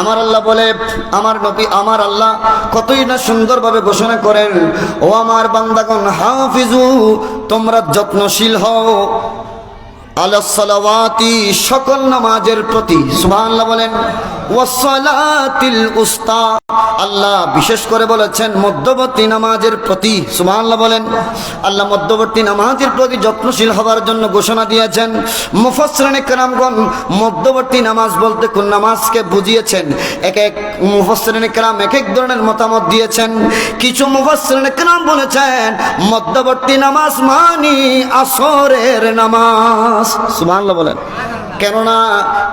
আমার আল্লাহ বলে, আমার নবী, আমার আল্লাহ কতই না সুন্দরভাবে ঘোষণা করেন, ও আমার বান্দাগণ, হাফিজু, তোমরা যত্নশীল হও। আলাসালাওয়াতি সকল নামাজের প্রতি, সুবহানাল্লাহ বলেন ওয়াসালাতিল উস্তা। আল্লাহ বিশেষ করে বলেছেন, মধ্যবর্তী নামাজের প্রতি, সুবহানাল্লাহ বলেন, আল্লাহ মধ্যবর্তী নামাজের প্রতি যত্নশীল হওয়ার জন্য ঘোষণা দিয়েছেন। মুফাসসিরিন کرامগণ মধ্যবর্তী নামাজ বলতে কোন নামাজকে বুঝিয়েছেন? এক এক মুফাসসিরিন کرام এক এক ধরনের মতামত দিয়েছেন। কিছু মুফাসসিরিন کرام বলেছেন, মধ্যবর্তী নামাজ মানি আসরের নামাজ। সুবহানাল্লাহ বলেন। কেননা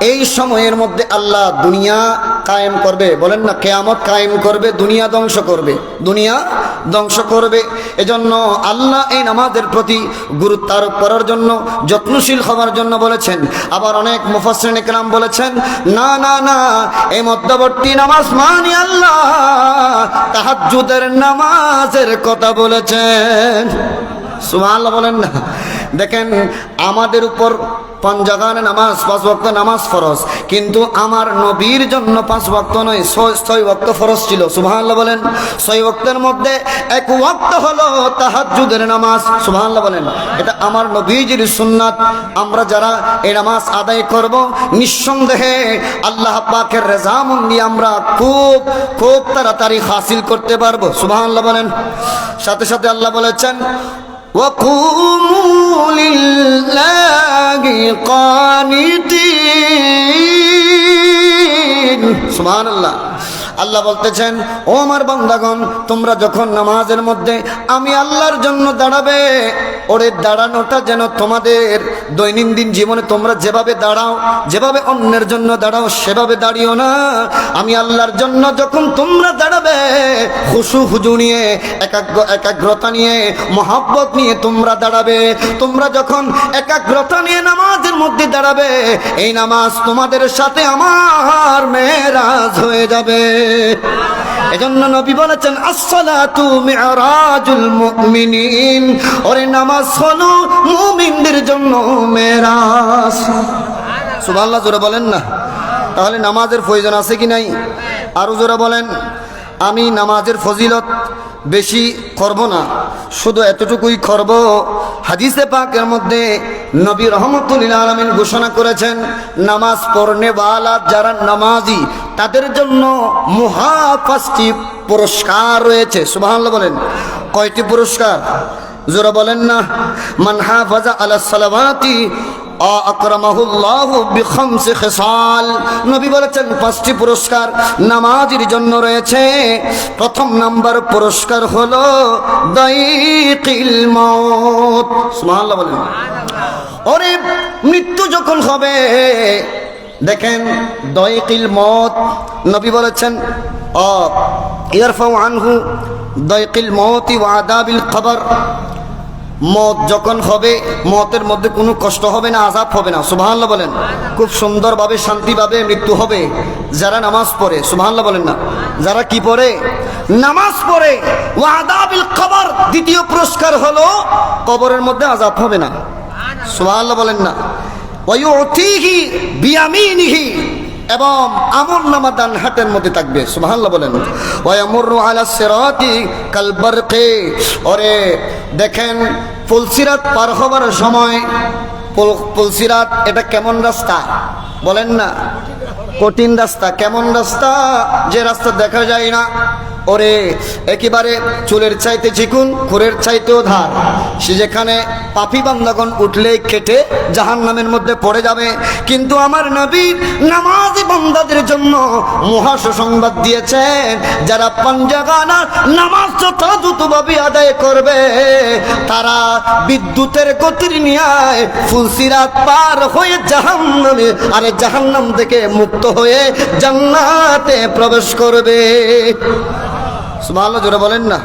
এই সময়ের মধ্যে আল্লাহ দুনিয়া কায়েম করবে, বলেন না, কেয়ামত কায়েম করবে, দুনিয়া ধ্বংস করবে। দুনিয়া ধ্বংস করবে। এজন্য আল্লাহ এই নামাজের প্রতি গুরুত্ব আরোপ করার জন্য, যত্নশীল হওয়ার জন্য বলেছেন। আবার অনেক মুফাসরিন একরাম বলেছেন, না না না, এই মধ্যবর্তী নামাজ মানি আল্লাহ, তাহাজ্জুদের নামাজের কথা বলেছেন। সুবহানাল্লাহ বলেন না। দেখেন, আমাদের উপর পঞ্জাগান নামাজ, পাঁচ ভক্ত নামাজ ফরজ, কিন্তু আমার নবীর জন্য পাঁচ ভক্ত নয়, ছয় ভক্ত ফরজ ছিল। সুবহানাল্লাহ বলেন, ছয় ভক্তের মধ্যে এক ওয়াক্ত হলো তাহাজ্জুদের নামাজ। সুবহানাল্লাহ বলেন, এটা আমার নবীজির সুন্নাত। আমরা যারা এই নামাজ আদায় করব, নিঃসন্দেহে আল্লাহ পাকের রেজামন্দি আমরা খুব খুব তাড়াতাড়ি হাসিল করতে পারব। সুবহানাল্লাহ বলেন, সাথে সাথে আল্লাহ বলেছেন وقوموا لله قانتين سبحان الله আল্লাহ বলতেছেন ও আমার বান্দাগণ তোমরা যখন নামাজের মধ্যে আমি আল্লাহর জন্য দাঁড়াবে ওরে দাঁড়ানোটা যেন তোমাদের দৈনন্দিন জীবনে তোমরা যেভাবে দাঁড়াও, যেভাবে অন্যের জন্য দাঁড়াও, সেভাবে দাঁড়িও না। আমি আল্লাহর জন্য যখন তোমরা দাঁড়াবে, খুশু হুজু নিয়ে, একাগ্র, একাগ্রতা নিয়ে, মহাব্বত নিয়ে তোমরা দাঁড়াবে। তোমরা যখন একাগ্রতা নিয়ে নামাজের মধ্যে দাঁড়াবে, এই নামাজ তোমাদের সাথে আমার মেরাজ হয়ে যাবে। এজন্য নবী বলেছেন, আসসালাতু মিরাজুল মুমিনিন। ওরে নামাজ হলো মুমিনদের জন্য। সুবহানাল্লাহ, জোরে বলেন না। তাহলে নামাজের প্রয়োজন আছে কি নাই? আরও জোরে বলেন, আমি নামাজের ফজিলত বেশি করব না। শুধু এতটুকুই করব, হাদিসে পাকের মধ্যে নবী রহমতুল্লাহ আলমিন ঘোষণা করেছেন, নামাজ পড়নে বালা যারা নামাজি, তাদের জন্য মহা পাঁচটি পুরস্কার রয়েছে। সুবহানাল্লাহ বলেন, কয়টি পুরস্কার? জোরা বলেন না, মান হাফাজা আলা খিসাল। নবী বলেছেন, পাঁচটি পুরস্কার নামাজের জন্য রয়েছে। প্রথম নাম্বার পুরস্কার হলো বলেন। ওরে, মৃত্যু যখন হবে, দেখেন দয়কিল মত নবী বলেছেন অ ইয়ারফাউ আনহু দয়কিল মত ওয়া আদাবিল খবর। মত যখন হবে, মতের মধ্যে কোনো কষ্ট হবে না আজাব হবে না। সুবহানাল্লাহ বলেন। খুব সুন্দরভাবে, শান্তিভাবে মৃত্যু হবে যারা নামাজ পড়ে। সুবহানাল্লাহ বলেন না। যারা কি পড়ে? নামাজ পড়ে। ও আদাবিল খবর দ্বিতীয় পুরস্কার হলো, কবরের মধ্যে আজাব হবে না। সুবহানাল্লাহ বলেন না। ওয়ুতিহি বিয়ামিনিহি। এবং আমল নামা দান হাটের মধ্যে থাকবে। সুবহানাল্লাহ বলেন। ওয়ায়ামুরু আলা সিরাতি কাল বারকে। ওরে দেখেন পুলসিরাত পার হবার সময় পুল- পুলসিরাত এটা কেমন রাস্তা? বলেন না। কঠিন রাস্তা, কেমন রাস্তা? যে রাস্তা দেখা যায় না। ওরে, একেবারে চুলের চাইতে চিকুন খুরের চাইতেও ধার। সে যেখানে পাপি বান্দাগণ উঠলেই কেটে জাহান নামের মধ্যে পড়ে যাবে। কিন্তু আমার নবী নামাজ বান্দাদের জন্য মহাস সংবাদ দিয়েছেন, যারা পঞ্জাগানা নামাজ যথাযথভাবে আদায় করবে, তারা বিদ্যুতের গতির নিয়ে ফুলসিরাত পার হয়ে জাহান্নামে, আরে জাহান্নাম থেকে মুক্ত হয়ে জান্নাতে প্রবেশ করবে। সুবহানাল্লাহ, জোরে বলেন না।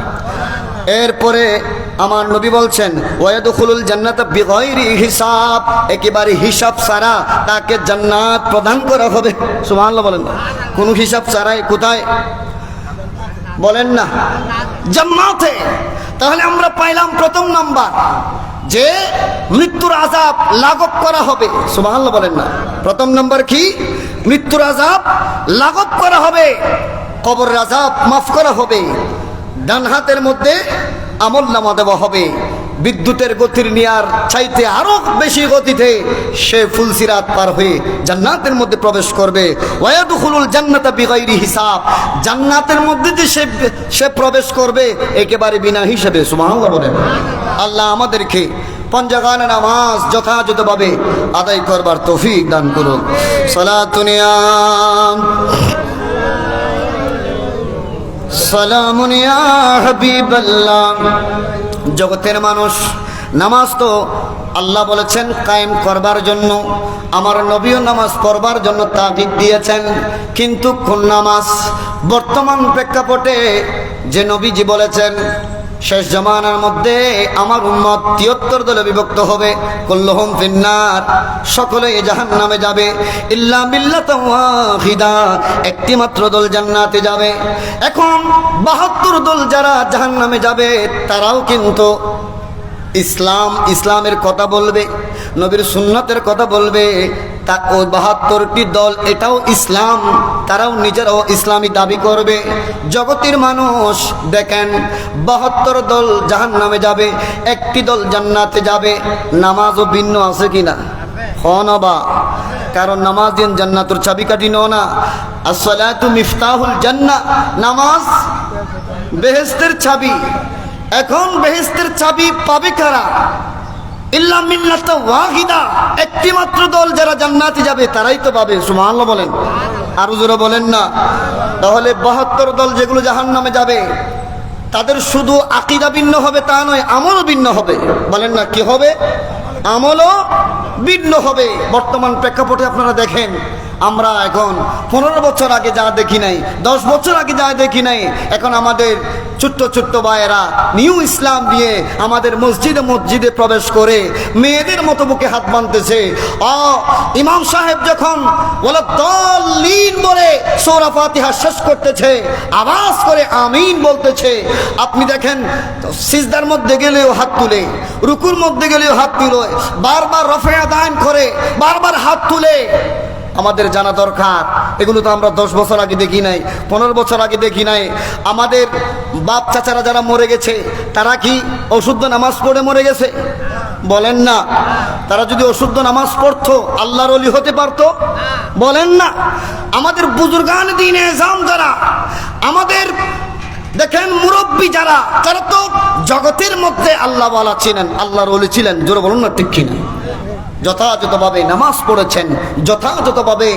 এরপরে আমার নবী বলছেন ওয়াদখুলুল জান্নাত বিগয়রি হিসাব। একেবারে হিসাব ছাড়া তাকে জান্নাত প্রদান করা হবে। সুবহানাল্লাহ বলেন না। কোন হিসাব ছাড়াই কোথায়? বলেন না। জান্নাতে। তাহলে আমরা পাইলাম প্রথম নাম্বার, যে মৃত্যুর আজাব লাঘব করা হবে। সুবহানাল্লাহ বলেন না। প্রথম নম্বর কি? মৃত্যুর আজাব লাঘব করা হবে। কবর আজাব মাফ করা হবে। ডান হাতের মধ্যে আমল নামা দেওয়া হবে। বিদ্যুতের গতির নিয়ার চাইতে আরও বেশি গতিতে সে ফুলসিরাত পার হয়ে জান্নাতের মধ্যে প্রবেশ করবে। হিসাব। জান্নাতের মধ্যে যে সে সে প্রবেশ করবে একেবারে বিনা হিসেবে, সুবহানাল্লাহ আল্লাহ আমাদেরকে পঞ্জাগান নামাজ যথাযথভাবে আদায় করবার তৌফিক দান করুন সালাতুনিয়াম জগতের মানুষ, নামাজ তো আল্লাহ বলেছেন কায়েম করবার জন্য, আমার নবীও নামাজ পড়বার জন্য তাগিদ দিয়েছেন, কিন্তু কোন নামাজ বর্তমান প্রেক্ষাপটে যে নবীজি বলেছেন শেষ জমানার মধ্যে আমার উম্মত তিয়াত্তর দলে বিভক্ত হবে। কুল্লুহুম ফিন্নার। সকলে জাহান নামে যাবে। ইল্লা বিল্লাতান একটি মাত্র দল জান্নাতে যাবে। এখন বাহাত্তর দল যারা জাহান নামে যাবে, তারাও কিন্তু ইসলাম, ইসলামের কথা বলবে, নবীর সুন্নতের কথা বলবে তা ওই বাহাত্তরটি দল, এটাও ইসলাম। তারাও নিজেরাও ইসলামী দাবি করবে। জগতের মানুষ, দেখেন, বাহাত্তর দল জাহান নামে যাবে, একটি দল জান্নাতে যাবে। নামাজও ভিন্ন আছে কিনা? হন বা? কারণ নামাজ দিন জান্নাতুর চাবিকাঠি নো না। আসসালাতু মিফতাহুল জান্নাহ নামাজ বেহেস্তের চাবি। এখন বেহেস্তের চাবি পাবে কারা? ইল্লা মিল্লাত ওয়াহিদা। একটি মাত্র দল যারা জান্নাতে যাবে, তারাই তো পাবে। সুবহানাল্লাহ বলেন। আরও জোরে বলেন না। তাহলে বাহাত্তর দল যেগুলো জাহান্নামে যাবে, তাদের শুধু আকিদা ভিন্ন হবে, তা নয়, আমলও ভিন্ন হবে। বলেন না কি হবে? আমলও ভিন্ন হবে। বর্তমান প্রেক্ষাপটে আপনারা দেখেন আমরা এখন পনেরো বছর আগে যা দেখি নাই, দশ বছর আগে যা দেখি নাই, এখন আমাদের ছোট্ট ছোট্ট ভাইয়েরা নিউ ইসলাম দিয়ে আমাদের মসজিদে মসজিদে প্রবেশ করে মেয়েদের মতো বুকে হাত বানতেছে অ ইমাম সাহেব যখন দলিন বলে সৌরা ফাতিহা শেষ করতেছে, আওয়াজ করে আমিন বলতেছে, আপনি দেখেন, সিজদার মধ্যে গেলেও হাত তুলে, রুকুর মধ্যে গেলেও হাত তুলে, বারবার রফেয়া দান করে, বারবার হাত তুলে আমাদের জানা দরকার। এগুলো তো আমরা দশ বছর আগে দেখি নাই, পনেরো বছর আগে দেখি নাই। আমাদের বাপ চাচারা যারা মরে গেছে, তারা কি অশুদ্ধ নামাজ পড়ে মরে গেছে? বলেন না। তারা যদি অশুদ্ধ নামাজ পড়তো, আল্লাহর অলি হতে পারতো? বলেন না। আমাদের বুজুর্গান দিনে জাম যারা, আমাদের দেখেন মুরব্বী যারা, তারা তো জগতের মধ্যে আল্লাহ ছিলেন, আল্লাহর অলি ছিলেন। জোরে বলুন না, ঠিক কিনা? যথাযথভাবে নামাজ পড়েছেন, যথাযথভাবে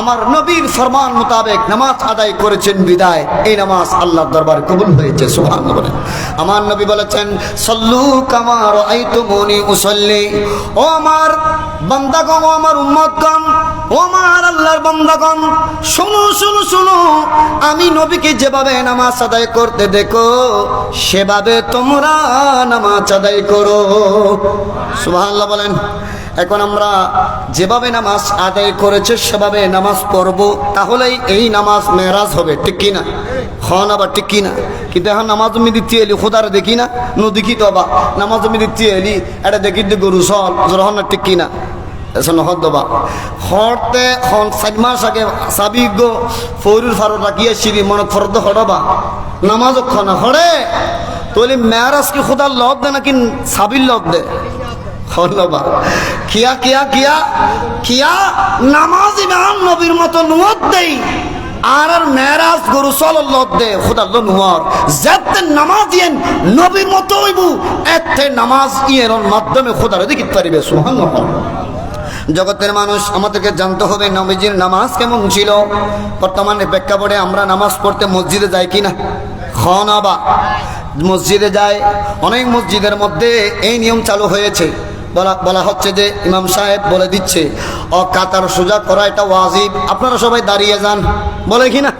আমার নবীর ফরমান মোতাবেক নামাজ আদায় করেছেন বিদায়। এই নামাজ আল্লাহর দরবার কবুল হয়েছে সুবহান বলেন। আমার নবী বলেছেন, সল্লু কামার আইতুমুনি উসল্লি। ও আমার বান্দাগণ, ও আমার উম্মতগণ, ও আমার আল্লাহর বান্দাগণ, শুনো শুনো শুনো, আমি নবীকে যেভাবে নামাজ আদায় করতে দেখো, সেভাবে তোমরা নামাজ আদায় করো। সুবহানাল্লাহ বলেন। এখন আমরা যেভাবে নামাজ আদায় করেছে, সেভাবে নামাজ পড়ব, তাহলেই এই নামাজ মেরাজ হবে, ঠিক কিনা? হন আবার ঠিক কিনা? কিন্তু এখন নামাজ তুমি দিচ্ছি এলি, খোদার দেখি না? ন দেখি তো আবার। নামাজ তুমি দিচ্ছি এলি, এটা দেখি দি গরু সল জোর না ঠিক কিনা? এসে নহত দবা। হরতে হন, চার মাস আগে গো ফৌরুর ফারো রাখিয়ে সিঁড়ি মনত ফরদ হরবা নামাজ খনা হরে? তোলি মেয়ারাজ কি খোদার লত দে নাকি সাবির লত দে? কিয়া কিয়া নামাজ নবীর মতো আর আর নামাজ ইয়েন নবীর নামাজ ইয়ের মাধ্যমে জগতের মানুষ, আমাদেরকে জানতে হবে নবীজির নামাজ কেমন ছিল। বর্তমানে প্রেক্ষাপটে আমরা নামাজ পড়তে মসজিদে যাই কিনা খনাবা মসজিদে যায় অনেক মসজিদের মধ্যে এই নিয়ম চালু হয়েছে। বলা বলা হচ্ছে যে ইমাম সাহেব বলে দিচ্ছে ও কাতার সোজা করা, এটা ওয়াজিব। আপনারা সবাই দাঁড়িয়ে যান। বলে কিনা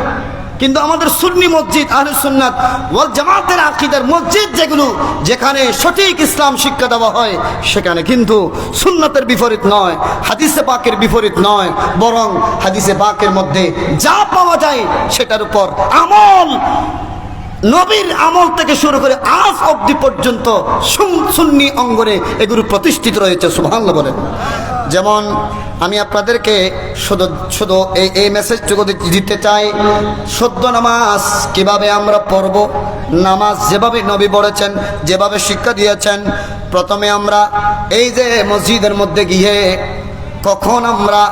কিন্তু আমাদের সুন্নি মসজিদ, আহলে সুন্নাত ওয়াল জামাতের আকিদার মসজিদ যেগুলো, যেখানে সঠিক ইসলাম শিক্ষা দেওয়া হয়, সেখানে কিন্তু সুন্নাতের বিপরীত নয়, হাদিসে পাকের বিপরীত নয়, বরং হাদিসে পাকের মধ্যে যা পাওয়া যায়, সেটার উপর আমল। নবীর আমল থেকে শুরু করে আজ অব্দি পর্যন্ত সুন- সুন্নি অঙ্গনে এগুলো প্রতিষ্ঠিত রয়েছে, সুবহানাল্লাহ বলেন। যেমন আমি আপনাদেরকে শুধু শুধু এই এই মেসেজটুকু দিতে চাই, সদ্য নামাজ কীভাবে আমরা পড়ব, নামাজ যেভাবে নবী পড়েছেন, যেভাবে শিক্ষা দিয়েছেন, প্রথমে আমরা এই যে মসজিদের মধ্যে গিয়ে কখন আমরা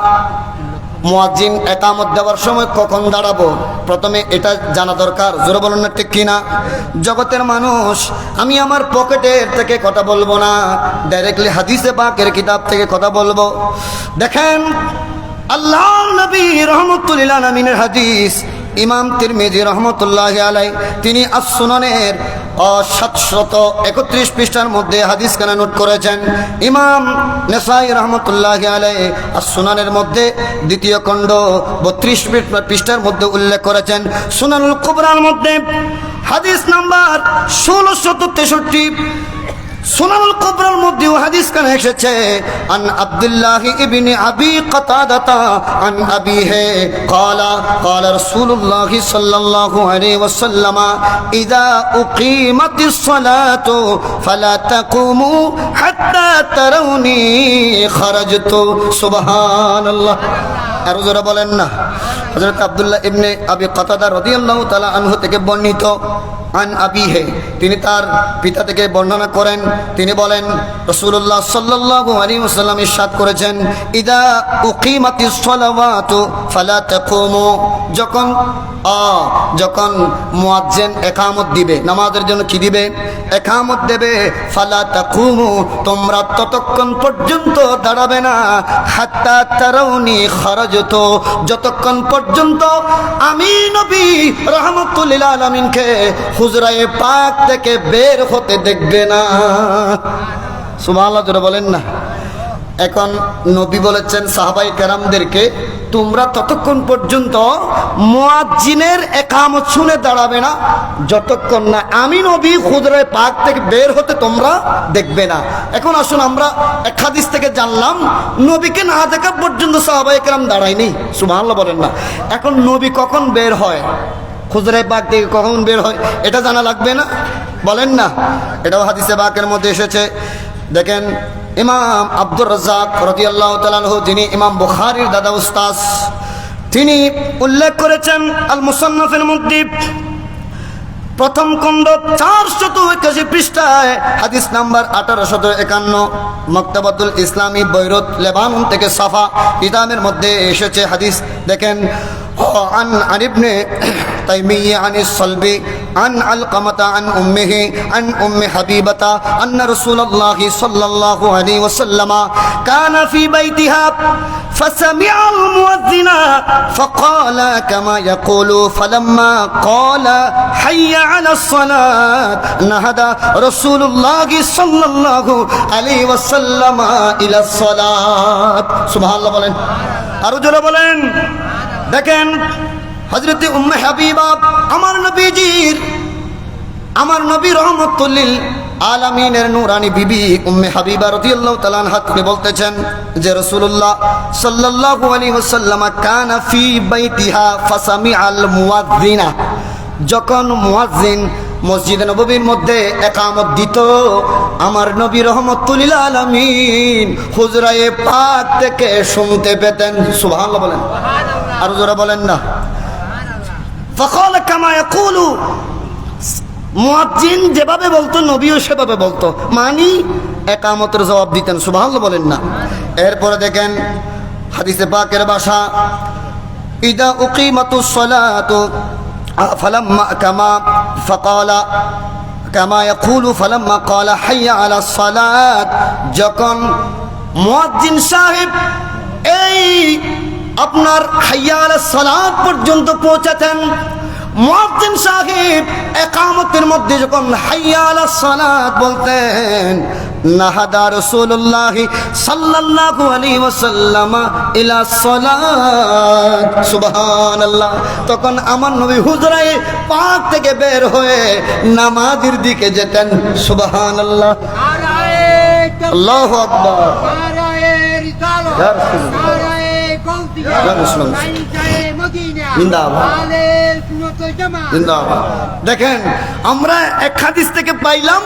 মুয়াজ্জিন একামত দেওয়ার সময় কখন দাঁড়াবো? প্রথমে এটা জানা দরকার, জোরে বলুন না ঠিক কিনা? জগতের মানুষ, আমি আমার পকেটের থেকে কথা বলব না ডাইরেক্টলি হাদিসে পাকের কিতাব থেকে কথা বলব। দেখেন আল্লাহ নবী রহমতুল্লাহ নামিনের হাদিস, ইমাম তিরমিজি রহমতুল্লাহ আলাই তিনি আসুনানের সাতশত একত্রিশ পৃষ্ঠার মধ্যে হাদিস খানা নোট করেছেন। ইমাম নেসাই রহমতুল্লাহ আলাই আসুনানের মধ্যে দ্বিতীয় খণ্ড বত্রিশ পৃষ্ঠার মধ্যে উল্লেখ করেছেন। সুনানুল কুবরার মধ্যে হাদিস নাম্বার ষোলোশত তেষট্টি। সুনানুল কবরার মধ্যেও হাদিস কান এসেছে, আন আব্দুল্লাহ ইবনে আবি কাতাদাতা, আন আবি হে, কালা কালা রাসূলুল্লাহ সাল্লাল্লাহু আলাইহি ওয়াসাল্লাম, ইদা উকিমাতিস সালাতু, ফালা তাকুমু হাত্তা তারাউনি খারাজতু সুবহানাল্লাহ। আরও জোরে বলেন না। হযরত আব্দুল্লাহ ইবনে আবি কাতাদা রাদিয়াল্লাহু তাআলা আনহু থেকে বর্ণিত আন আবিহে, তিনি তার পিতা থেকে বর্ণনা করেন। তিনি বলেন রসুল্লাহ সাল্লাল্লাহু আলাইহি ওয়াসাল্লাম ইরশাদ করেছেন, ইদা সালাওয়াতু ফালা তাকুমু। যখন, আ, যখন মুয়াজ্জিন একামত দিবে, নামাজের জন্য কি দিবে? একামত দেবে, ফালা তাকুমু, তোমরা ততক্ষণ পর্যন্ত দাঁড়াবে না, হাত্তা তারাউনি খারাজত। যতক্ষণ পর্যন্ত আমি নবী রহমতুল্লিল আলমিনকে হুজরায়ে পাক থেকে বের হতে দেখবে না। সুবহানাল্লাহ, জোরে বলেন না। এখন নবী বলেছেন সাহাবাই কেরামদেরকে, তোমরা ততক্ষণ পর্যন্ত মুয়াজ্জিনের একামত শুনে দাঁড়াবে না। যতক্ষণ না আমি নবী খুদরায় পাক থেকে বের হতে তোমরা দেখবে না। এখন আসুন আমরা এক হাদিস থেকে জানলাম, নবীকে না দেখা পর্যন্ত সাহাবাই কেরাম দাঁড়ায়নি। সুবহানাল্লাহ বলেন না। এখন নবী কখন বের হয়? খুজরাই পাক থেকে কখন বের হয়, এটা জানা লাগবে না। বলেন না। এটাও হাদিসে বাকের মধ্যে এসেছে। দেখেন, ইমাম আব্দুর রাজ্জাক রাদিয়াল্লাহু তাআলা আনহু, যিনি ইমাম বুখারীর দাদা উস্তাস তিনি উল্লেখ করেছেন আল মুসান্নাফের মধ্যে প্রথম খণ্ড চারশত একাশি পৃষ্ঠায়, হাদিস নাম্বার আঠারোশত একান্ন মক্তাবাদুল ইসলামী, বৈরত, লেবানন থেকে সাফা কিতাবের মধ্যে এসেছে হাদিস। দেখেন عن عن ابن تيمية عن الصلبي عن علقمة عن أمه عن أم حبيبة أن رسول الله صلى الله عليه وسلم كان في بيتها فسمع المؤذن فقال كما يقول فلما قال حي على الصلاة نهدى رسول الله صلى الله عليه وسلم إلى الصلاة سبحان الله بولين أرجو بولين দেখেন হজরত উম্মে হাবিবা আমার নবীজির, আমার নবী রহমতুল্লিল আলামিনের নুরানি বিবি উম্মে হাবিবা রাদিয়াল্লাহু তাআলা আনহা তিনি বলতেছেন যে রাসূলুল্লাহ সাল্লাল্লাহু আলাইহি ওয়াসাল্লাম কানা ফি বাইতিহা ফাসামিআল মুয়াজ্জিনা। যখন মুয়াজ্জিন মসজিদ নববীর মধ্যে একামত দিত, আমার নবী রহমতুল্লিল আলামিন হুজরায়ে পাক থেকে শুনতে পেতেন। সুবহানাল্লাহ বলেন। আর যারা বলেন না। ফকল কামা ইয়াকুলু। মুয়াজ্জিন যেভাবে বলতো, নবীও সেভাবে বলতো। মানি একামতের জবাব দিতেন, সুবহানাল্লাহ বলেন না। এরপরে দেখেন, হাদিসে পাকের ভাষা, ইদা উকিমাতুস সালাতু, ফালাম্মা কামা ফাকালা, কামা ইয়াকুলু ফালাম্মা ক্বালা হাইয়া আলা সালাত। যখন মুয়াজ্জিন সাহেব এই আপনার হাইয়াল সালাদ পর্যন্ত পৌঁছাতেন। মুয়াজ্জিন সাহেব একামতের মধ্যে যখন হাইয়াল সালাদ বলতেন নাহাদা ইলা তখন আমার নবী হুজরায়ে পাক থেকে বের হয়ে নামাজের দিকে যেতেন। সুবহানাল্লাহ। আল্লাহ দেখেন, আমরা এক হাদিস থেকে পাইলাম,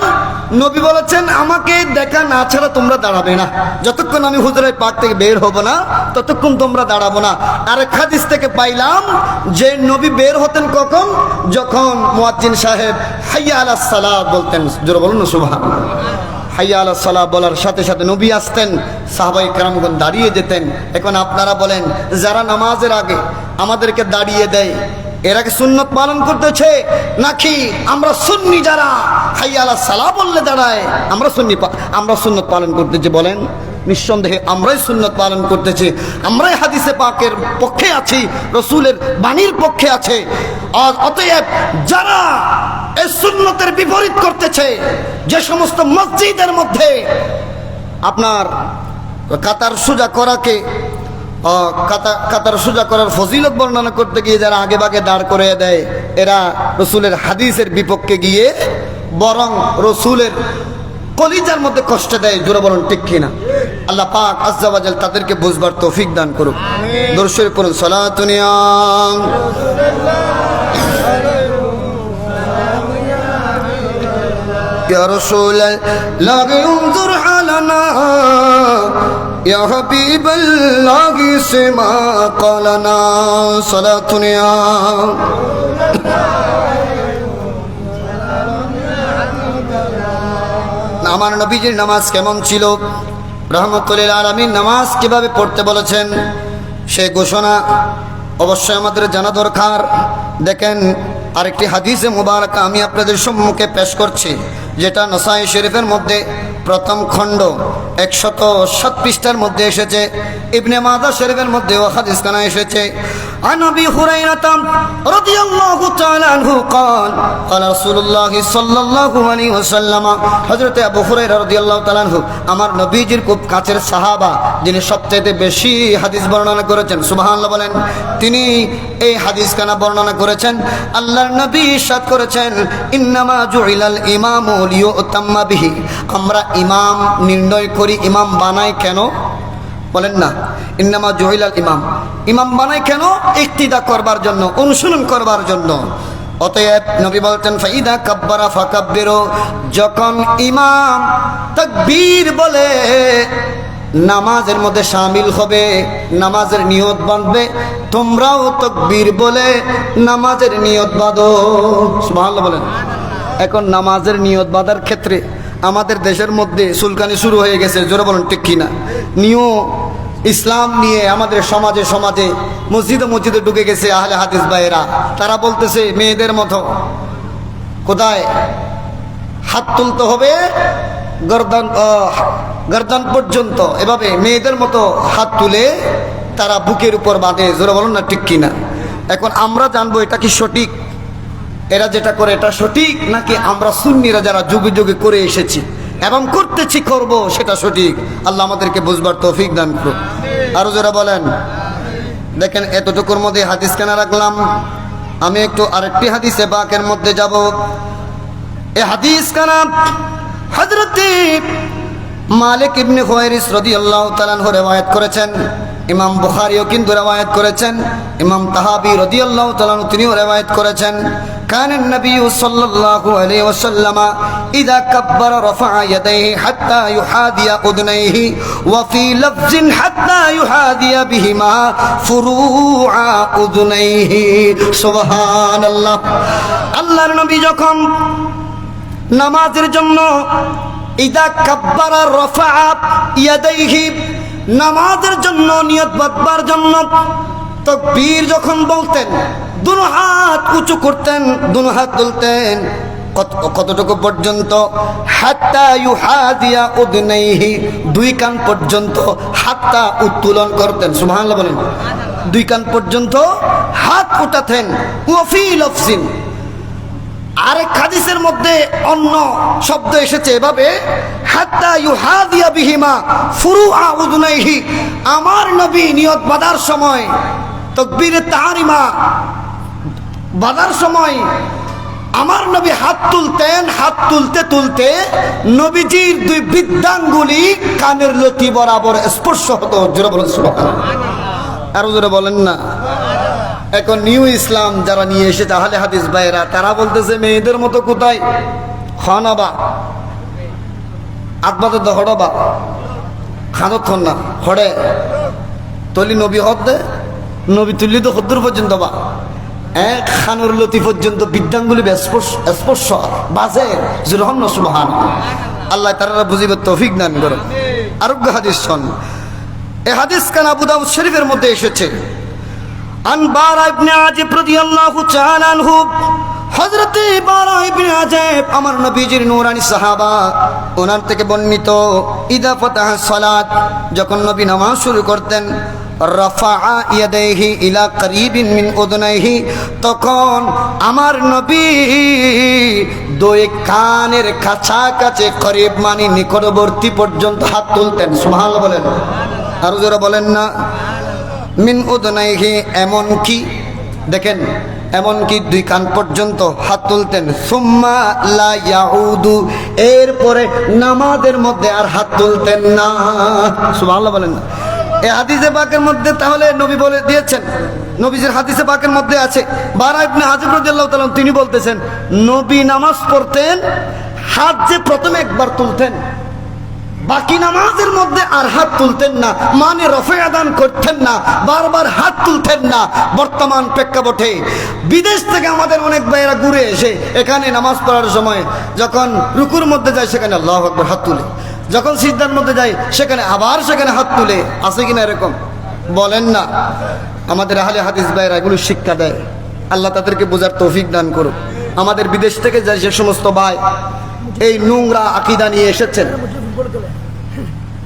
নবী বলেছেন, আমাকে দেখা না ছাড়া তোমরা দাঁড়াবে না। যতক্ষণ আমি হুজুরের পাক থেকে বের হব না, ততক্ষণ তোমরা দাঁড়াবো না। আর এক হাদিস থেকে পাইলাম যে, নবী বের হতেন কখন? যখন মুয়াজ্জিন সাহেব, হাইয়া আলাহ সালাহ বলতেন। জোরে বলুন সুবহান হাইয়া সালাহ বলার সাথে সাথে নবী আসতেন সাহাবাই কারামগণ দাঁড়িয়ে যেতেন। এখন আপনারা বলেন, যারা নামাজের আগে আমাদেরকে দাঁড়িয়ে দেয়, এরা কি সুন্নত পালন করতেছে? নাকি আমরা সুন্নি যারা? হাইয়া সালাহ বললে দাঁড়ায়, আমরা সুন্নি আমরা সুন্নত পালন করতেছি, বলেন। নিঃসন্দেহে আমরাই সুন্নত পালন করতেছি, আমরাই হাদিসে পাকের পক্ষে আছি, রসুলের বাণীর পক্ষে আছে। আর অতএব যারা এই সুন্নতের বিপরীত করতেছে, যে সমস্ত মসজিদের মধ্যে আপনার কাতার সোজা করাকে কাতা- কাতার সোজা করার ফজিলত বর্ণনা করতে গিয়ে যারা আগে বাগে দাঁড় করে দেয়, এরা রসুলের হাদিসের বিপক্ষে গিয়ে বরং রসুলের কলিজার মধ্যে কষ্ট দেয়, জোরে বলুন ঠিক কিনা? আল্লাহ পাক আজ্জাবাজাল তাদেরকে বুঝবার তৌফিক দান করুক দর্শক করুন সলাতুনিয়া يا رسول الله انظر حالنا يا حبيب الله سما قالنا صلاة يا আমার নবীজির নামাজ কেমন ছিল রহমতুল্লাহ আলমী নামাজ কীভাবে পড়তে বলেছেন, সেই ঘোষণা অবশ্যই আমাদের জানা দরকার। দেখেন, আরেকটি হাদিসে মুবারক আমি আপনাদের সম্মুখে পেশ করছি, যেটা নসাই শরীফের মধ্যে প্রথম খণ্ড। একশত সাত পৃষ্ঠার মধ্যে এসেছে ইবনে মাদা শরীফের মধ্যে ও হাদিস কানা এসেছে عن ابي هريره رضي الله تعالى عنه قال قال رسول الله صلى الله عليه وسلم হযরত আবু হুরায়রা রাদিয়াল্লাহু তাআলা আনহু আমার নবীজির খুব কাছের সাহাবা যিনি সবচেয়ে বেশি হাদিস বর্ণনা করেছেন সুবহানাল্লাহ বলেন তিনি এই হাদিস কানা বর্ণনা করেছেন আল্লাহর নবী ইরশাদ করেছেন ইন্নামা জুইলাল ইমামু লিয়ুতাম্মা বিহি আমরা ইমাম নির্ণয় করি ইমাম বানাই কেন? বলেন না। ইন্নামা জহিলাল ইমাম। ইমাম বানায় কেন? ইক্তিদা করবার জন্য অনুসরণ করবার জন্য। অতএব নবী বলতেন, ফাইদা কাব্বারা ফাকাব্বিরু। যখন ইমাম তাকবীর বলে, নামাজের মধ্যে সামিল হবে, নামাজের নিয়ত বাঁধবে, তোমরাও তকবীর বলে নামাজের নিয়ত বাঁধো। সুবহানাল্লাহ বলেন। এখন নামাজের নিয়ত বাঁধার ক্ষেত্রে আমাদের দেশের মধ্যে সুলকানি শুরু হয়ে গেছে, জোরে বলেন ঠিক কিনা? নিয় ইসলাম নিয়ে আমাদের সমাজে সমাজে মসজিদে মসজিদে ঢুকে গেছে আহলে হাদিস ভাইয়েরা। তারা বলতেছে, মেয়েদের মতো। কোথায়? হাত তুলতে হবে গর্দান গর্দান পর্যন্ত। এভাবে মেয়েদের মতো হাত তুলে তারা বুকের উপর বাঁধে, জোরে বলুন না ঠিক কিনা? এখন আমরা জানব এটা কি সঠিক? এরা যেটা করে এটা সঠিক নাকি আমরা সুন্নিরা যারা যুগে যুগে করে এসেছি এবং করতেছি, করব সেটা সঠিক? আল্লাহ আমাদেরকে বুঝবার তৌফিক দান করুক। আরও যারা বলেন, দেখেন এতটুকুর মধ্যে হাদিস কেনা রাখলাম। আমি একটু আরেকটি হাদিসে বাকের মধ্যে যাব। এ হাদিস কানা হজরতে মালিক ইবনে হুয়াইরিস রাদিয়াল্লাহু তাআলা আনহু রিওয়ায়াত করেছেন। ইমাম বুখারীও কিন্তু রিওয়ায়াত করেছেন। ইমাম তাহাবি রাদিয়াল্লাহু তাআলা আনহু তিনিও রিওয়ায়াত করেছেন। كان النبي صلى الله عليه وسلم إذا كبر رفع يديه حتى يحاذي أذنيه وفي لفظ حتى يحاذي بهما فروع أذنيه سبحان الله الله النبي যখন নামাজের জন্য ইদা কাব্বারা রফা ইয়াদাইহি নামাজের জন্য নিয়ত বাঁধবার জন্য তকবীর যখন বলতেন দুনো হাত উঁচু করতেন, দুনো হাত তুলতেন কত- কতটুকু পর্যন্ত? হাত্তা ইউহাদিয়া উদনাইহি, দুই কান পর্যন্ত হাতটা উত্তোলন করতেন। সুবহানাল্লাহ বলেন। দুই কান পর্যন্ত হাত উঠাতেন। ওয়াফি লফসিন। আরেক হাদিসের মধ্যে অন্য শব্দ এসেছে এভাবে আমার নবী নিয়ত বাদার সময় তকবীরে তাহারিমা বাদার সময় আমার নবী হাত তুলতেন, হাত তুলতে তুলতে নবীজির দুই বৃদ্ধাঙ্গুলি কানের লতি বরাবর স্পর্শ হতো। জোরে বলেন আরও জোরে বলেন না। এখন নিউ ইসলাম যারা নিয়ে এসে, তাহলে হাদিস ভাইরা তারা বলতেছে, মেয়েদের মতো কোথায়? খানাবা আতবাতে দহড়বা খানত না। হড়ে তলি নবী হদ্দে নবী তুলি তো হদ্দুর পর্যন্ত বা? এক খানুর লতি পর্যন্ত বিদ্যাঙ্গুলি স্পর্শ। বাজে জুরহন সুবহান আল্লাহ তারা বুঝিবে তৌফিক দান করো আরোগ্য হাদিস শোন। এ হাদিস কান আবু দাউদ শরীফের মধ্যে এসেছে। আন বারা ইবনে আজিব রাদিয়াল্লাহু তাআলা আনহু, হযরত বারা ইবনে আজিব আমার নবীজির নূরানি সাহাবা, ওনার থেকে বর্ণিত, ইদা ফাতাহ সালাত যখন নবী নামাজ শুরু করতেন রাফা ইয়াদাইহি ইলা করিবিন মিন উদনাইহি, তখন আমার নবী দুই কানের কাছাকাছি করিব মানে নিকটবর্তী পর্যন্ত হাত তুলতেন। সুবহানাল্লাহ বলেন। আরও যারা বলেন না। মিন উদনাইহি এমন কি? দেখেন, এমন কি দুই কান পর্যন্ত হাত তুলতেন। সুম্মা এরপরে নামাজের মধ্যে আর হাত তুলতেন না। সুবহানাল্লাহ বলেন না। এই হাদিসে পাকের মধ্যে তাহলে নবী বলে দিয়েছেন, নবীজির হাদিসে পাকের মধ্যে আছে, বারা ইবনে হাজিব রাদিয়াল্লাহু তিনি বলতেছেন, নবী নামাজ পড়তেন, হাত যে প্রথমে একবার তুলতেন, বাকি নামাজের মধ্যে আর হাত তুলতেন না মানে রফে আদান করতেন না, বারবার হাত তুলতেন না, বর্তমান প্রেক্ষাপটে। বিদেশ থেকে আমাদের অনেক ভাইয়েরা ঘুরে এসে এখানে নামাজ পড়ার সময় যখন রুকুর মধ্যে যায়, সেখানে আল্লাহ আকবর হাত তুলে। যখন সিদ্ধার মধ্যে যায় সেখানে আবার সেখানে হাত তুলে, আছে কিনা এরকম? বলেন না। আমাদের আহলে হাদিস ভাইয়েরা এগুলো শিক্ষা দেয়। আল্লাহ তাদেরকে বোঝার তৌফিক দান করুক। আমাদের বিদেশ থেকে যায় যে সমস্ত ভাই এই নোংরা আকিদা নিয়ে এসেছেন,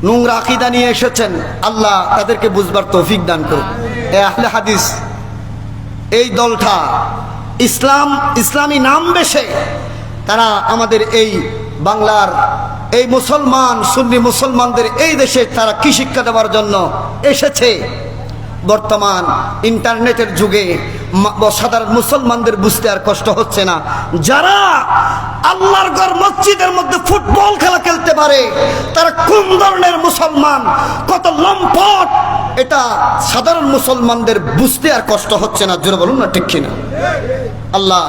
নোংরা আকিদা নিয়ে এসেছেন, আল্লাহ তাদেরকে বুঝবার তৌফিক দান করুক। এ আহলে হাদিস, এই দলটা ইসলাম, ইসলামী নাম বেশে তারা আমাদের এই বাংলার এই মুসলমান, সুন্নি মুসলমানদের এই দেশে তারা কি শিক্ষা দেওয়ার জন্য এসেছে? বর্তমান ইন্টারনেটের যুগে সাধারণ মুসলমানদের বুঝতে আর কষ্ট হচ্ছে না। যারা আল্লাহর ঘর মসজিদের মধ্যে ফুটবল খেলা খেলতে পারে, তারা কোন ধরনের মুসলমান, কত লম্পট? এটা সাধারণ মুসলমানদের বুঝতে আর কষ্ট হচ্ছে না। জোরে বলুন না, ঠিক কিনা? আল্লাহ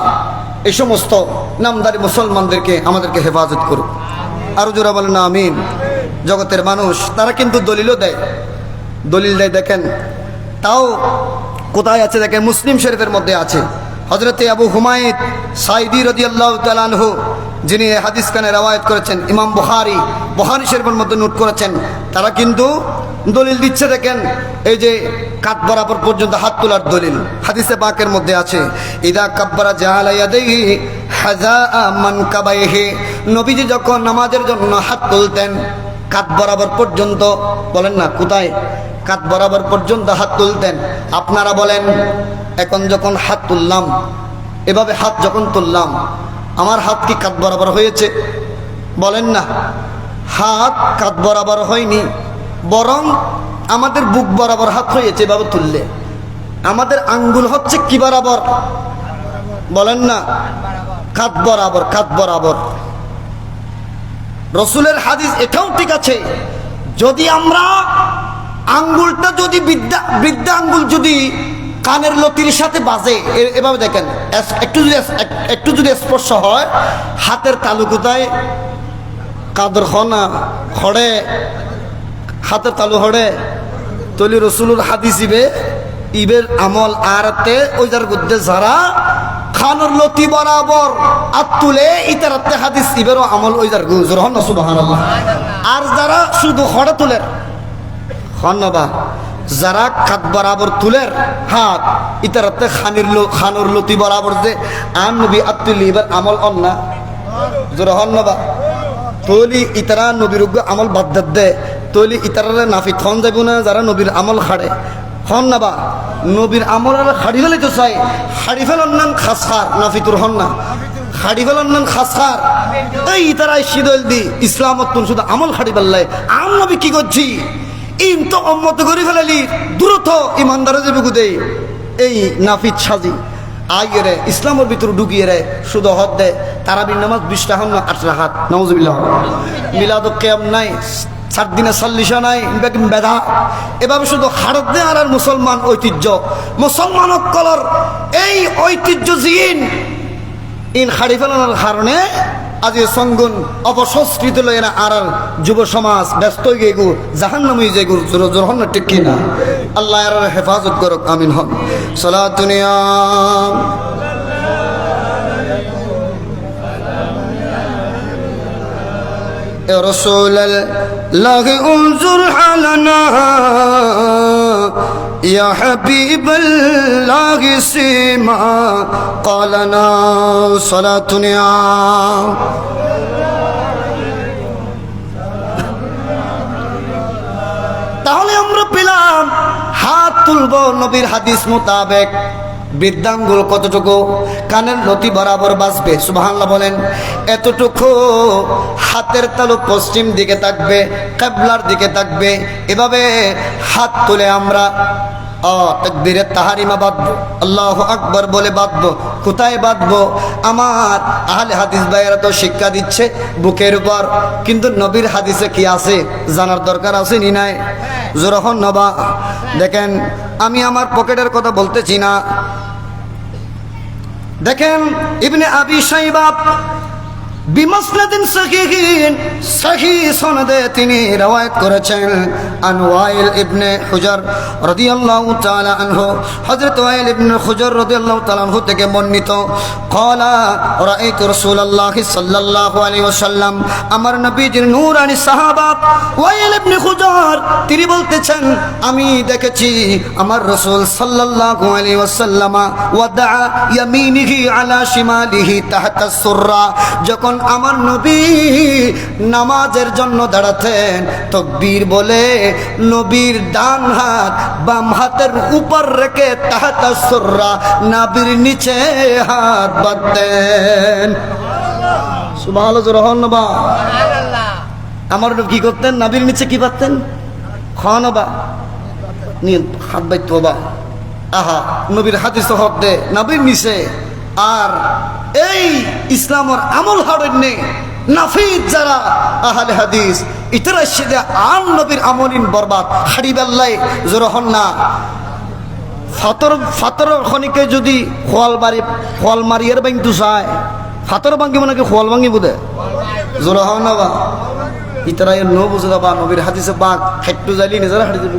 এই সমস্ত নামদারি মুসলমানদেরকে আমাদেরকে হেফাজত করুক। আরও জোরা বলেন না, আমিন। জগতের মানুষ, তারা কিন্তু দলিলও দেয়। দলিল দেয়, দেখেন, তাও কোথায় আছে, দেখেন, মুসলিম শরীফের মধ্যে আছে। হজরতে আবু হুমায়দ সাইদি রদি আল্লাহ তালানহু যিনি হাদিস খানে রওয়ায়ত করেছেন, ইমাম বুহারি বুহারি শরীফের মধ্যে নোট করেছেন, তারা কিন্তু দলিল দিচ্ছে, দেখেন, এই যে কাত বরাবর পর্যন্ত হাত তোলার দলিল, হাদিসে পাকের মধ্যে আছে, ইদা কাব্বারা জাহালাইয়াদেহি হাজা মান কাবাইহে। নবীজি যখন নামাজের জন্য হাত তুলতেন কাত বরাবর পর্যন্ত, বলেন না কোথায়? কাত বরাবর পর্যন্ত হাত তুলতেন। আপনারা বলেন, এখন যখন হাত তুললাম, এভাবে হাত যখন তুললাম, আমার হাত কি কাত বরাবর হয়েছে? বলেন না। হাত কাত বরাবর হয়নি, বরং আমাদের বুক বরাবর হাত হয়েছে এভাবে তুললে। আমাদের আঙ্গুল হচ্ছে কি বরাবর? বলেন না। কাত বরাবর কাত বরাবর। রসুলের হাদিস এটাও ঠিক আছে। যদি আমরা আঙ্গুলটা যদি বিদ্যা বৃদ্ধা আঙ্গুল যদি কানের লতির সাথে বাজে এভাবে দেখেন একটু যদি একটু যদি স্পর্শ হয়, হাতের তালু কোথায় কাদর হনা, হড়ে, হাতের তালু হড়ে, তলি রসুলুর হাদিস ইবে, ইবের আমল আরতে ওই যার গুদ্দে যারা খানুর লতি বরাবর আর তুলে ইতারাতে হাদিস ইবেরও আমল ওই যার গুজর হন সুবহানাল্লাহ। আর যারা শুধু হড়ে তুলের হনবা যারা কাত বরাবর তুলের হাত ইতারাতে খানির খানুর লতি বরাবর যে আন নবী আত্তুল ইবার আমল অন্না জোর হনবা তৈলি ইতারা নবীর আমল বাদ দে, তৈলি ইতারারে নাফি খন যাব না, যারা নবীর আমল খাড়ে, হন না বা নবীর আমল আর হাড়ি ফেলে তো চাই। হাড়ি ফেলার নাম খাসার নাফি তোর হন না হাড়ি ফেলার নাম খাসার এই ইতারাই শীতল দি ইসলামত শুধু আমল হাড়ি ফেললাই আম নবী কি করছি? ইম তো অম্মত করে ফেলালি দ্রুত ইমানদারে যাবে গুদে এই নাফিদ সাজি আইয়ে রে, ইসলামের ভিতরে ঢুকিয়ে রে, শুধু হদ দে। তারাবির নামাজ বিশটা হন না, আটটা হাত। নওয়াজবিল্লাহ মিলাদ কেয়াম নাই। সাত দিনে চল্লিশা নাই বেগম বেদা এভাবে শুধু হারত দে আর আর মুসলমান ঐতিহ্য মুসলমান কলর এই ঐতিহ্য জিন ইন হারি ফেলানোর কারণে আজ এই সঙ্গুন অপসংস্কৃত লয় না আর আর যুব সমাজ ব্যস্ত হয়ে গিয়ে গু জাহান নামে যে গু জোর জোর হন না ঠিক কিনা আল্লাহ আর হেফাজত করক আমিন হন সলা দুনিয়া يا رسول الله انظر حالنا يا حبيب الله سيما قالنا صلاة نعم তাহলে আমরা পেলাম হাত তুলব নবীর হাদিস মোতাবেক বৃদ্ধাঙ্গুল কতটুকু? কানের লতি বরাবর বাঁচবে সুবহানাল্লাহ বলেন। এতটুকু হাতের তালু পশ্চিম দিকে থাকবে, কেবলার দিকে থাকবে। এভাবে হাত তুলে আমরা তকবীরে তাহারিমা বাঁধবো, আল্লাহ আকবর বলে বাঁধবো, কোথায় বাঁধবো? আমার আহলে হাদিস ভাইয়েরা তো শিক্ষা দিচ্ছে বুকের উপর, কিন্তু নবীর হাদিসে কি আছে? জানার দরকার আছে নি নাই? জোরহন নবা দেখেন, আমি আমার পকেটের কথা বলতেছি না। দেখেন ইবনে আবি সাইবাব বিমসনাদিন সনদে তিনি করেছেন। আন ওয়াইল ইবনে হুজর রাদিয়াল্লাহু তাআলা আনহু, হযরত ওয়াইল ইবনে হুজর রাদিয়াল্লাহু তাআলা আনহু থেকে বর্ণিত, ক্বালা, রাআইতু সাল্লাল্লাহু আলাইহি ওয়াসাল্লাম, আমার নবীজির নূরানি সাহাবা, ওয়াইল ইবনে হুজর, তিনি বলতেছেন, আমি দেখেছি আমার রাসূল সাল্লাল্লাহু আলাইহি ওয়াদা ইয়ামিনিহি আলা শিমালিহি সুররা, যখন আমার নবী নামাজের জন্য দাঁড়াতেন। তকবীর বলে নবীর ডান হাত বাম হাতের উপর রেখে তাহাতা সুররা নাবির নিচে হাত বাঁধতেন। আমার কি করতেন? নাবির নিচে কি পারতেন খাওয়ানো বা? হাত বাইত বা। আহা নবীর হাদিস হক দে নবীর নিচে। আর এই ইসলামের আমল হারেন নেই নাফিদ যারা আহলে হাদিস ইতরা সেদে আর নবীর আমলিন বরবাদ হারিবাল্লাই জোরহন না। ফাতর ফাতর খনিকে যদি খোয়াল বাড়ি, খোয়াল মারিয়ার ব্যাংক তো চায়, ফাতর ভাঙ্গি মানে কি খোয়াল ভাঙ্গি বোধে? জোর হও না বা? ইতারা নো বুঝে বা নবীর হাদিসে বাঘ খাইটু যাইলি নিজেরা হাঁটি যাবে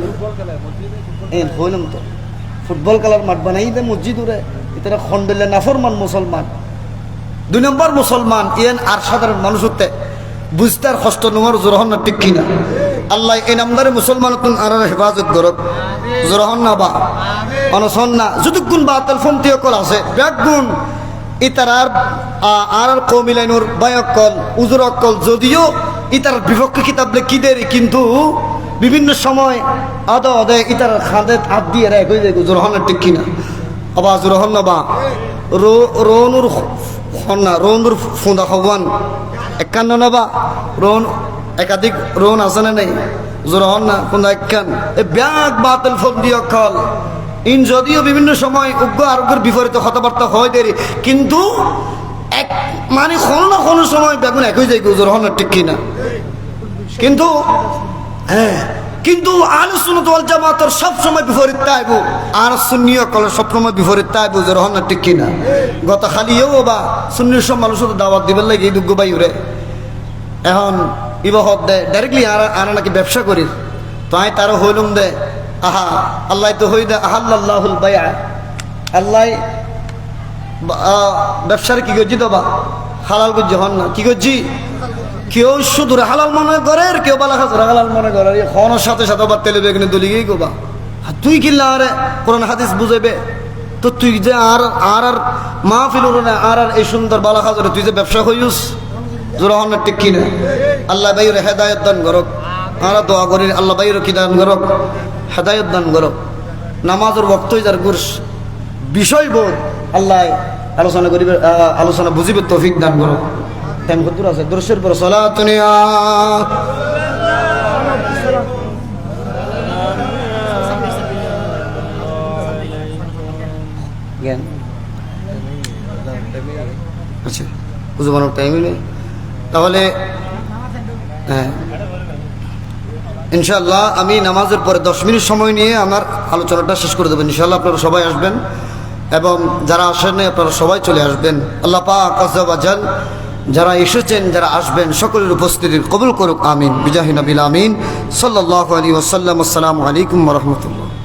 এ হইলাম তো। ফুটবল খেলার মাঠ বানাই দে মসজিদ উড়ে ইতারা খন্ডলে নাফরমান মুসলমান। দুই নম্বর মুসলমান, ইয়েন আর সাধারণ মানুষ হতে বুঝতে আর কষ্ট জোরহন না, ঠিক কিনা? আল্লাহ এই নামদারে মুসলমান আর হেফাজত করক। জোরহন না বা অনশন না। যদি গুণ বা তেলফোন তীয় কল আছে, ব্যাগ গুণ ইতারার আর কৌমিলাইনুর বায়কল উজুর অকল যদিও ইতার বিপক্ষে কিতাব দেরি কিন্তু বিভিন্ন সময় আদ আদে ইতার খাঁদে হাত দিয়ে রেখ হয়ে যায় জোরহনের ঠিক কিনা? আবার জোরহন না বা রনুর হন্না রনুর ফুঁদা ভগবান। একান্ন না বা? রন, একাধিক রন আছে না নেই? জোরহন না ফুঁদা একান। এ ব্যাগ বাতিল ফোন দিয়ে অকল। ইন যদিও বিভিন্ন সময় উগ্র আরোগ্যের বিপরীত কথাবার্তা হয় দেরি, কিন্তু এক মানে কোনো না কোনো সময় বেগুন একই যায় গুজর হন ঠিক কিনা? কিন্তু হ্যাঁ কিন্তু আলোচনা তো জামাতর সব সময় বিপরীত তাইব আর শূন্য কলে সব সময় বিপরীত তাইব যে রহন ঠিক কিনা? গত খালিও বা শূন্যের সব মানুষ দাওয়াত দিবার লাগে, এই দুগ্গ বাইরে এখন ইবাহত দে ডাইরেক্টলি আর নাকি ব্যবসা করি। তাই তারও হইলুম দে। আহা, আল্লাহ তো হই দে আহাল্লাহুল বায়া আল্লাহ ব্যবসার কি করছি তো বা? হালাল করছি হন না। কি করছি কেউ শুধু হালাল মনে করে আর কেউ বালা খাস হালাল মনে করে। হনের সাথে সাথে আবার তেলে বেগুনে দলিগেই গোবা তুই কিনলে আরে কোরআন হাদিস বুঝাইবে? তো তুই যে আর আর আর মা ফিল আর আর এই সুন্দর বালা খাজরে, তুই যে ব্যবসা হইস জোর হন ঠিক কিনা আল্লাহ বাইর হেদায়ত দান করক। আমরা দোয়া করি, আল্লাহ বাইর কি দান করক? হেদায়ত দান করক। নামাজের বক্তই যার গুরস। বিষয়বোধ আল্লাহ আলোচনা করিবে আলোচনা বুঝিবে, তৌফিক দান করক। টাইম কত আছে পর আচ্ছা নেই তাহলে হ্যাঁ ইনশাল্লাহ আমি নামাজের পরে দশ মিনিট সময় নিয়ে আমার আলোচনাটা শেষ করে দেবো ইনশাল্লাহ আপনারা সবাই আসবেন এবং যারা আসেন আপনারা সবাই চলে আসবেন আল্লাহ পাক আজাল যারা এসেছেন, যারা আসবেন, সকলের উপস্থিতি কবুল করুক, আমিন। বিজাহিন আবিল আমিন। সাল্লাহ আলী ওসাল্লাম আসসালামু আলাইকুম রহমতুল্লাহ।